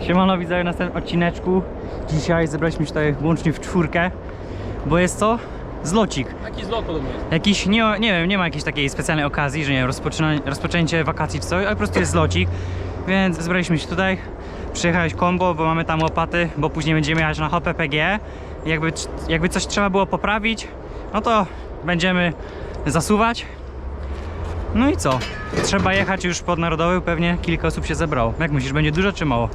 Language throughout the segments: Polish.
Siemano widzowie, na następnym odcineczku. Dzisiaj zebraliśmy się tutaj łącznie w czwórkę, bo jest co? Zlocik. Taki zlot podobnie jest. Jakiś, nie, nie wiem, nie ma jakiejś takiej specjalnej okazji, że nie wiem, rozpoczyna, rozpoczęcie wakacji czy coś, ale po prostu jest zlocik. Więc zebraliśmy się tutaj, przyjechałeś kombo, bo mamy tam łopaty, bo później będziemy jechać na hopę PG. Jakby, tr- jakby coś trzeba było poprawić, no to będziemy zasuwać. No i co? Trzeba jechać już pod Narodowy, pewnie kilka osób się zebrało. Jak myślisz, będzie dużo czy mało?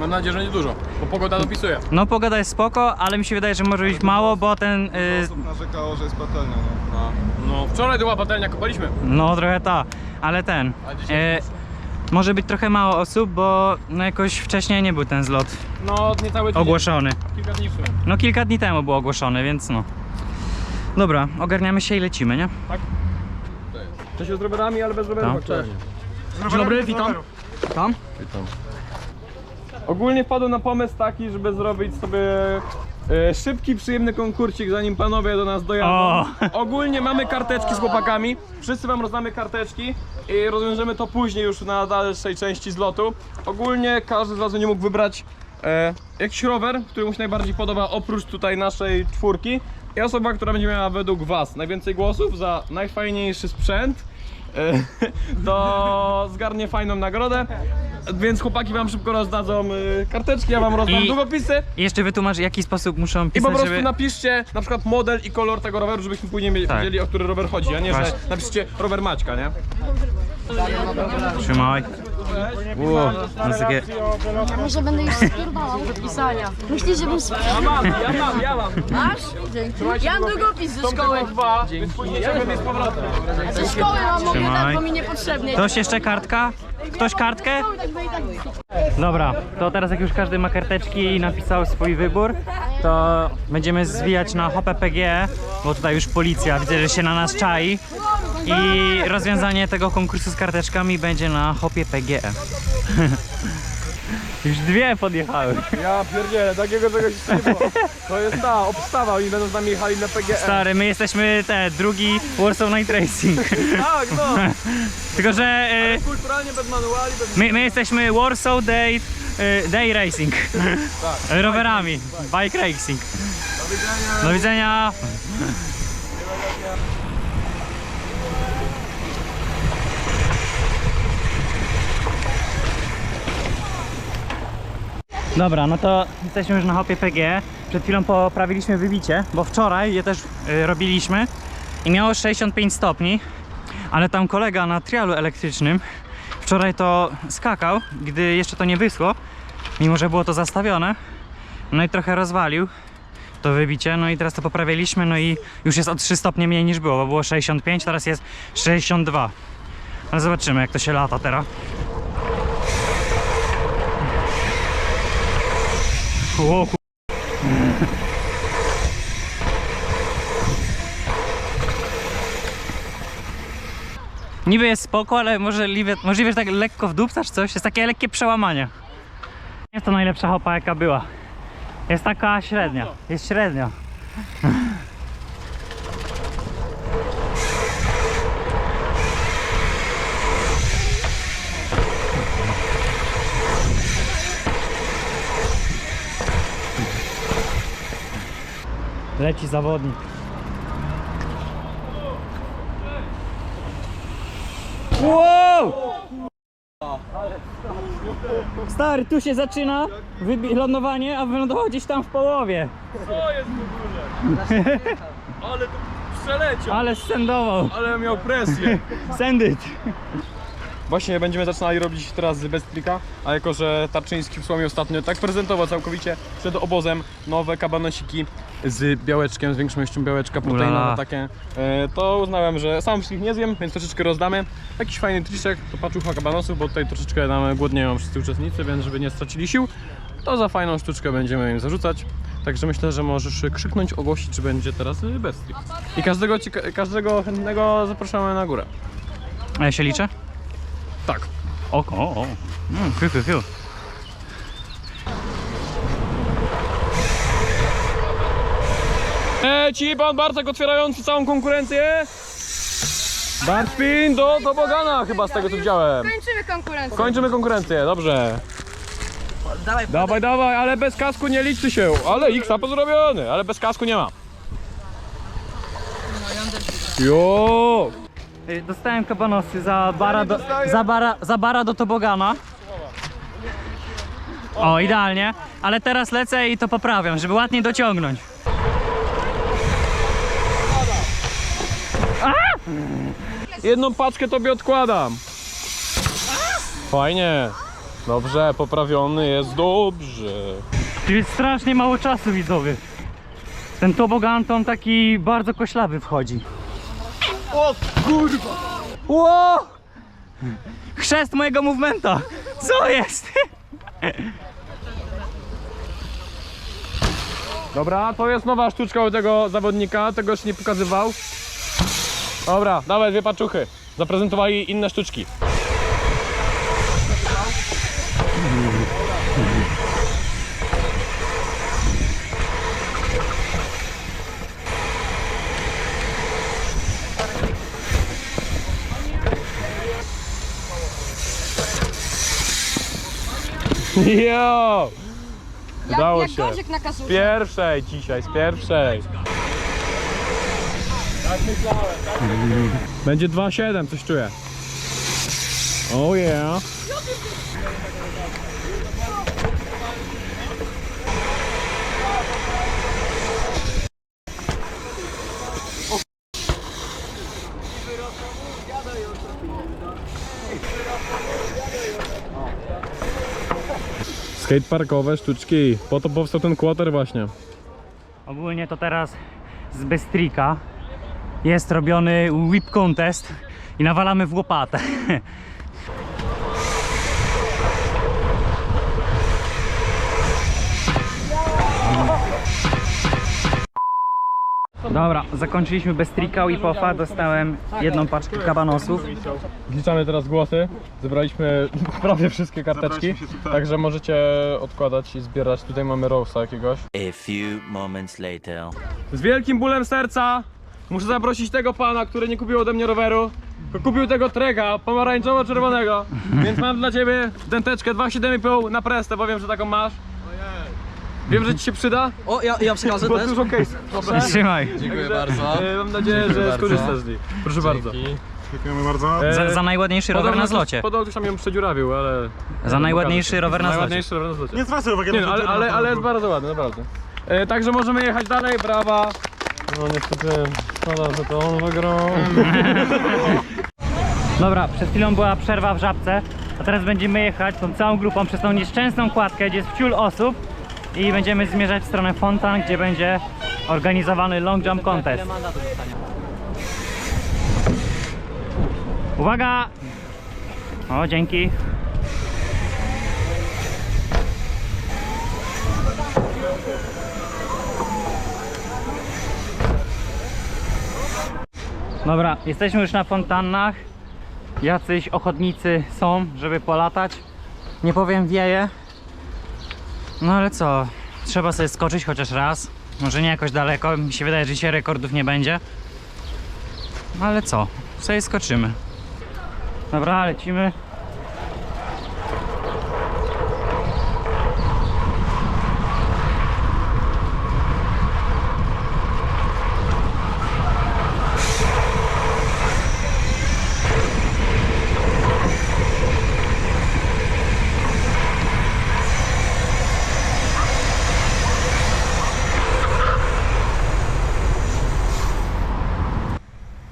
Mam nadzieję, że nie dużo, bo pogoda dopisuje. No pogoda jest spoko, ale mi się wydaje, że może być mało, bo ten... Dużo y, osób narzekało, że jest patelnia, no. No, no wczoraj była patelnia, kopaliśmy. No trochę ta, ale ten. A dzisiaj E, może być trochę mało osób, bo no jakoś wcześniej nie był ten zlot No, nie cały tydzień. ogłoszony. Kilka dni w sumie. No kilka dni temu był ogłoszony, więc no. Dobra, ogarniamy się i lecimy, nie? Cześć z rowerami, ale bez rowerów. Cześć. Dzień dobry, witam. Tam? Ogólnie wpadłem na pomysł taki, żeby zrobić sobie e, szybki, przyjemny konkursik, zanim panowie do nas dojadą. O! Ogólnie mamy karteczki z chłopakami. Wszyscy wam rozdamy karteczki i rozwiążemy to później już na dalszej części zlotu. Ogólnie każdy z was będzie mógł wybrać e, jakiś rower, który mu się najbardziej podoba oprócz tutaj naszej czwórki. I osoba, która będzie miała według was najwięcej głosów za najfajniejszy sprzęt, e, to zgarnie fajną nagrodę. Więc chłopaki wam szybko rozdadzą e, karteczki, ja wam rozdam I- długopisy. I jeszcze wytłumacz, w jaki sposób muszą I pisać, po prostu żeby... napiszcie na przykład model i kolor tego roweru, żebyśmy później Tak. wiedzieli o który rower chodzi, a nie, że Właśnie. napiszcie rower Maćka, nie? Trzymaj. Wow, no takie... Może będę już spierdalał. Pisania. Myślisz, żebym spierdalał? Mam, ja mam, ja mam. Masz? Dzięki. Ja mam długopis ze szkoły. dwa, więc później ciągniemy z powrotem. Ze szkoły mam, mogę dać, bo mi niepotrzebnie. Ktoś jeszcze kartka? Ktoś kartkę? Dobra, to teraz jak już każdy ma karteczki i napisał swój wybór, to będziemy zwijać na hopę PG, bo tutaj już policja widzę, że się na nas czai. I rozwiązanie tego konkursu z karteczkami będzie na hopie PG. Już dwie podjechały. Ja pierdzielę, takiego czegoś nie było. To jest ta obstawa, oni będą z nami jechali na PGE. Stary, my jesteśmy te, drugi Warsaw Night Racing. Tak, no. Tylko, że y, Kulturalnie bez manuali, bez... my, my jesteśmy Warsaw Day, y, Day Racing. Rowerami, bike racing. Do widzenia. Do widzenia. Dobra, no to jesteśmy już na hopie PG. Przed chwilą poprawiliśmy wybicie, bo wczoraj je też y, robiliśmy i miało 65 stopni, ale tam kolega na trialu elektrycznym wczoraj to skakał, gdy jeszcze to nie wyschło, mimo że było to zastawione. No i trochę rozwalił to wybicie, no i teraz to poprawiliśmy, no i już jest o 3 stopnie mniej niż było, bo było 65, teraz jest 62. Ale zobaczymy jak to się lata teraz. O, ku- Niby jest spoko, ale możliwe, możliwe, że tak lekko wdupcasz coś, jest takie lekkie przełamanie. Nie jest to najlepsza hopa jaka była. Jest taka średnia. Jest średnia. Leci zawodnik. Wow! Stary, tu się zaczyna lądowanie, a wylądował gdzieś tam w połowie. Co jest w ogóle? Ale to przeleciał, Ale sendował. ale miał presję. Send it. Właśnie będziemy zaczynali robić teraz bez trika, a jako że Tarczyński wsłał mi ostatnio tak prezentował całkowicie przed obozem nowe kabanosiki z białeczkiem, z większą ilością białeczka, proteinowe takie, e, to uznałem, że sam wszystkich nie zjem, więc troszeczkę rozdamy. Jakiś fajny triczek, to paczucha kabanosów, bo tutaj troszeczkę nam głodnieją wszyscy uczestnicy, więc żeby nie stracili sił, to za fajną sztuczkę będziemy im zarzucać. Także myślę, że możesz krzyknąć, ogłosić, czy będzie teraz y, bez trik. I każdego, każdego chętnego zapraszamy na górę. A ja się liczę? Tak. O, o, o. Mm, fiu, fiu, fiu. Leci pan Bartek otwierający całą konkurencję. Bartpin do tobogana chyba z tego co widziałem. Kończymy konkurencję. Kończymy konkurencję, dobrze. dawaj, Dawaj, dawaj, ale bez kasku nie liczy się. Ale X-a zrobiony, ale bez kasku nie ma. Jo! Y, Dostałem kabanosy za bara do, za bara, za bara do tobogana. O, idealnie. Ale teraz lecę i to poprawiam, żeby ładnie dociągnąć. Jedną paczkę tobie odkładam. Fajnie. Dobrze, poprawiony jest dobrze. Tu jest strasznie mało czasu widzowy. Ten tobogan to on taki bardzo koślawy wchodzi. O kurwa! Ło! Chrzest mojego movementa! Co jest? Dobra, to jest nowa sztuczka u tego zawodnika, tego jeszcze nie pokazywał. Dobra, dawaj dwie paczuchy. Zaprezentowali inne sztuczki. Jo! Udało jak się. gorzyk na Z kasurze. pierwszej dzisiaj, z pierwszej. Tak myślałem, Będzie 2,7, coś czuję. Oh yeah. Skateparkowe sztuczki. Po to powstał ten quarter właśnie. Ogólnie to teraz z Bestrika jest robiony whip contest i nawalamy w łopatę. Dobra, zakończyliśmy Bestrika i pofa, dostałem jedną paczkę kabanosów. Wliczamy teraz głosy. Zebraliśmy prawie wszystkie karteczki. Tak. Także możecie odkładać i zbierać. Tutaj mamy Rosa jakiegoś. A few moments later. Z wielkim bólem serca muszę zaprosić tego pana, który nie kupił ode mnie roweru. tylko Kupił tego trega pomarańczowo-czerwonego. Więc mam dla ciebie denteczkę 2,7,5 na prestę, bo wiem, że taką masz. Wiem, że ci się przyda, O, ja, ja przekażę bo też. dużo case. Trzymaj. Dziękuję bardzo. Mam nadzieję, że skorzystasz z niej. Proszę bardzo. Dziękujemy bardzo. E, Za, za najładniejszy rower na zlocie. Podobno ktoś tam ją przedziurawił, ale... Za najładniejszy rower na zlocie. Najładniejszy rower na zlocie. Nie zwracaj uwagi Nie, no, ale, ale, ale jest bardzo ładny, naprawdę. E, także możemy jechać dalej, brawa. No niestety, szkoda, że to on wygrał. Dobra, przed chwilą była przerwa w żabce, a teraz będziemy jechać tą całą grupą przez tą nieszczęsną kładkę, gdzie jest wciul osób i będziemy zmierzać w stronę fontan, gdzie będzie organizowany long jump contest. Uwaga! O, dzięki. Dobra, jesteśmy już na fontannach. Jacyś ochotnicy są, żeby polatać. Nie powiem wieje. No ale co? Trzeba sobie skoczyć chociaż raz. Może nie jakoś daleko. Mi się wydaje, że dzisiaj rekordów nie będzie. No ale co? Sobie skoczymy. Dobra, lecimy.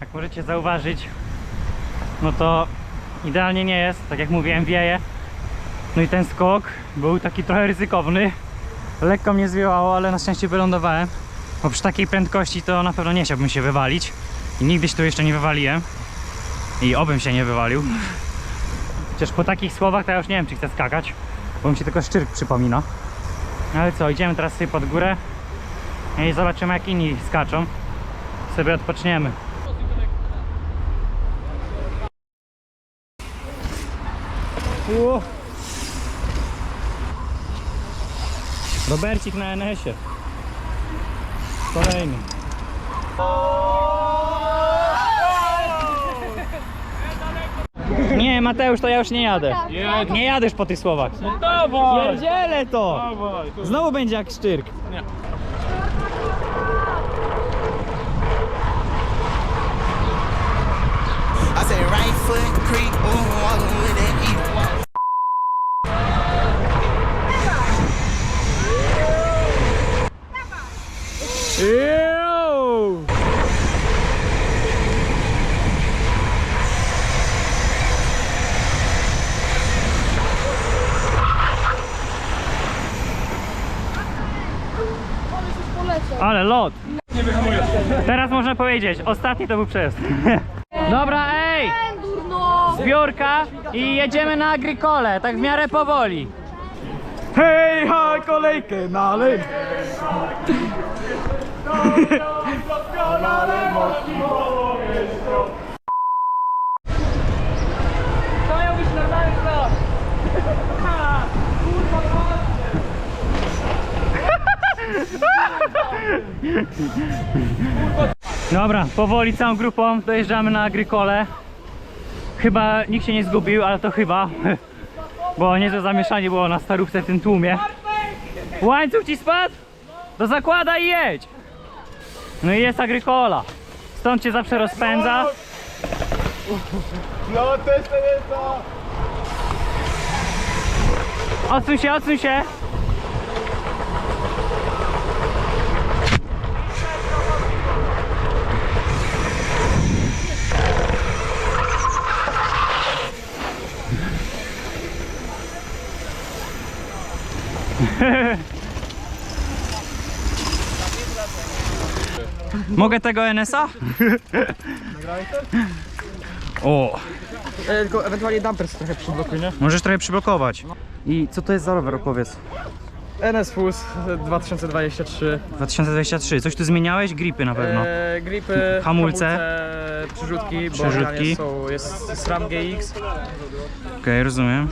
Jak możecie zauważyć, no to idealnie nie jest, tak jak mówiłem, wieje. No i ten skok był taki trochę ryzykowny. Lekko mnie zwiało, ale na szczęście wylądowałem. Bo przy takiej prędkości to na pewno nie chciałbym się wywalić. I nigdy się tu jeszcze nie wywaliłem. I obym się nie wywalił. Chociaż po takich słowach to ja już nie wiem, czy chcę skakać. Bo mi się tylko szczyrk przypomina. Ale co, idziemy teraz sobie pod górę. I zobaczymy jak inni skaczą. Sobie odpoczniemy. Ło. Robercik na NS-ie. Kolejny. Nie, Mateusz, to ja już nie jadę. Jedź. Nie jadę już po tych słowach. Dawaj! Pierdzielę to! Dawaj! Znowu będzie jak szczyrk. I Yo! Ale lot. Teraz można powiedzieć, ostatni to był przejazd. Dobra, ej! Zbiórka i jedziemy na agrikole, tak w miarę powoli. Hej, ha, kolejkę na lej! To miał być normalny vlog. Dobra, powoli całą grupą dojeżdżamy na agrykole. Chyba nikt się nie zgubił, ale to chyba. Bo niezłe zamieszanie było na starówce w tym tłumie. Łańcuch ci spadł? To zakładaj i jedź. No i jest agrykola. Stąd cię zawsze rozpędza. No też to jest to! Odsuń się, odsuń się! Mogę tego NSA? O, E, tylko ewentualnie dumper trochę przyblokuj, nie? możesz trochę przyblokować. I co to jest za rower, opowiedz? NS Fus 2023. 2023, coś tu zmieniałeś? Gripy na pewno. E, gripy, Hamulce. przyrzutki, bo Przyrzutki. generalnie są, jest SRAM GX. Okej, rozumiem.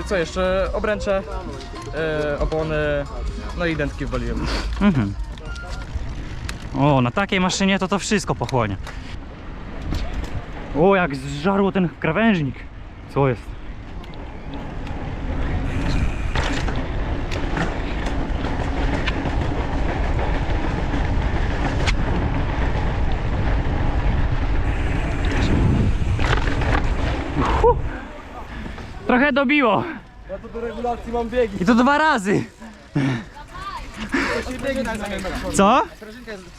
E, co jeszcze? Obręcze, e, opony, no i dętki wwaliłem. Mhm. O, na takiej maszynie to to wszystko pochłonie. O, jak zżarło ten krawężnik. Co jest? Hu. Trochę dobiło. Ja to do regulacji mam biegi. I to dwa razy. Co?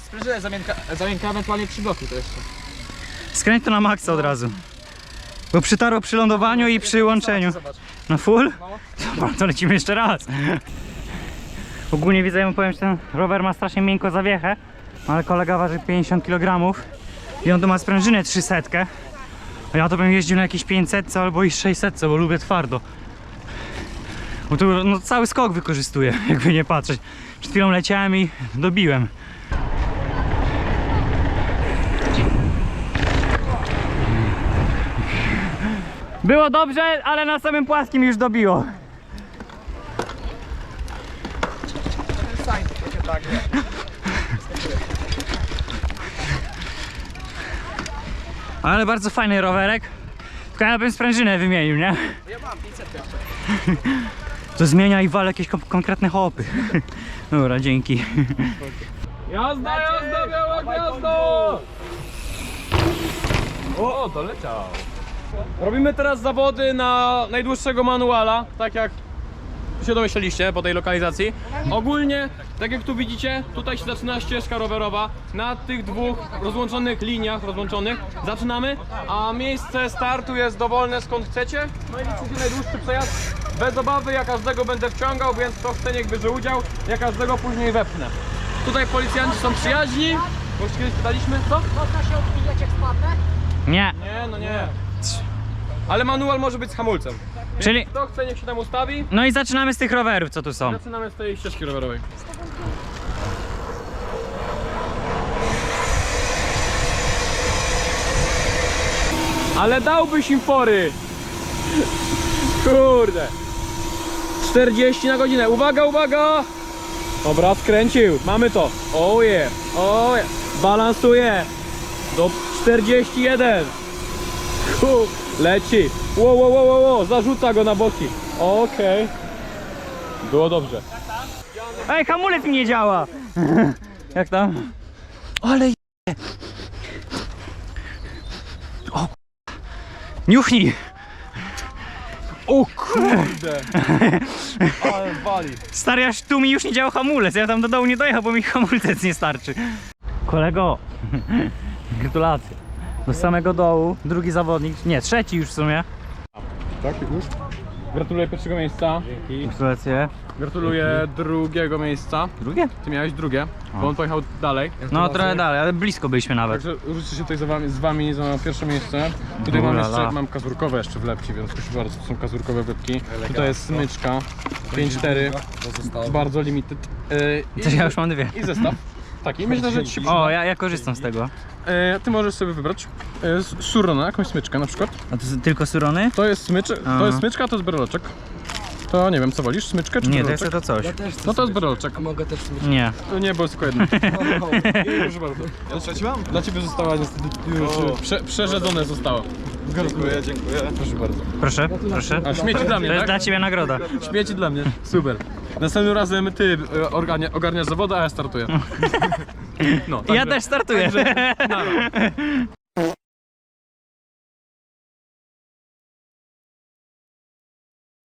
Sprężynę zamienka, zamienka ewentualnie przyblokuj to jeszcze. Skręć to na maksa od razu. Bo przytarło przy lądowaniu i przy łączeniu. Na full? Dobra, to lecimy jeszcze raz. Ogólnie widzę, ja powiem, że ten rower ma strasznie miękko zawiechę, ale kolega waży 50 kg i on tu ma sprężynę 300. A ja to bym jeździł na jakieś 500 albo i 600, bo lubię twardo. Bo tu no, cały skok wykorzystuję, jakby nie patrzeć. Przed chwilą leciałem i dobiłem. Było dobrze, ale na samym płaskim już dobiło. Ale bardzo fajny rowerek. Tylko ja bym sprężynę wymienił, nie? Ja mam 500 To zmienia i wal jakieś kon- konkretne hopy. Dobra, dzięki. Jazda, jazda, biała gwiazdo! O, doleciał. Robimy teraz zawody na najdłuższego manuala, tak jak się domyśleliście po tej lokalizacji. Ogólnie, tak jak tu widzicie, tutaj się zaczyna ścieżka rowerowa. Na tych dwóch rozłączonych liniach, rozłączonych, zaczynamy, a miejsce startu jest dowolne skąd chcecie. No i liczycie najdłuższy przejazd. Bez obawy, ja każdego będę wciągał, więc kto chce niech bierze udział, ja każdego później wepchnę. Tutaj policjanci są przyjaźni, bo już kiedyś pytaliśmy, co? Można się odbijać jak spadnę? Nie, Nie, no nie. Ale manual może być z hamulcem. czyli... Kto chce, niech się tam ustawi. No i zaczynamy z tych rowerów, co tu są. Zaczynamy z tej ścieżki rowerowej. Ale dałbyś im fory! Kurde! 40 na godzinę. Uwaga, uwaga! Dobra, skręcił. Mamy to. Oje, oje. Balansuje. Do 41. Tu leci. Ło, ło, ło, ło. Zarzuca go na boki. Okej. Było dobrze. Ej, hamulec mi nie działa! Jak tam? Ale je... O Niuchnij! O kurde. Ale wali. Stary, aż tu mi już nie działa hamulec. Ja tam do dołu nie dojechał, bo mi hamulec nie starczy. Kolego, gratulacje. Do samego dołu, drugi zawodnik, nie, trzeci już w sumie. Tak, już? Gratuluję pierwszego miejsca. Gratulacje. Gratuluję drugiego miejsca. Drugie? Ty miałeś drugie, bo on pojechał dalej. No trochę dalej, ale blisko byliśmy nawet. Także rzucę się tutaj za wami, z wami za pierwsze miejsce. Tutaj mam Ulala. jeszcze, mam kazurkowe jeszcze wlepki, więc proszę bardzo, to są kazurkowe wlepki. Tutaj jest smyczka 5.4, bardzo limited. Yy, To ja już mam dwie. I zestaw. Taki, myślę, że ci się. O, ja, ja korzystam z tego. E, ty możesz sobie wybrać e, z- surona, jakąś smyczkę na przykład. A to są tylko surony? To jest smycz, A. to jest smyczka, to jest berloczek. To nie wiem, co wolisz, smyczkę czy Nie, to jest to coś. No to jest berloczek. Nie. To nie, bo jest tylko jeden. Proszę bardzo. Ja trzeci mam? Dla ciebie została niestety już prze, przerzedzone zostało. Dziękuję, dziękuję. Proszę bardzo. Proszę, proszę. A śmieci dla To mnie, jest tak? dla ciebie nagroda. Śmieci dla mnie. Super. Następnym razem ty e, ogarnia, ogarniasz zawody, a ja startuję. No, Ja także- też startuję.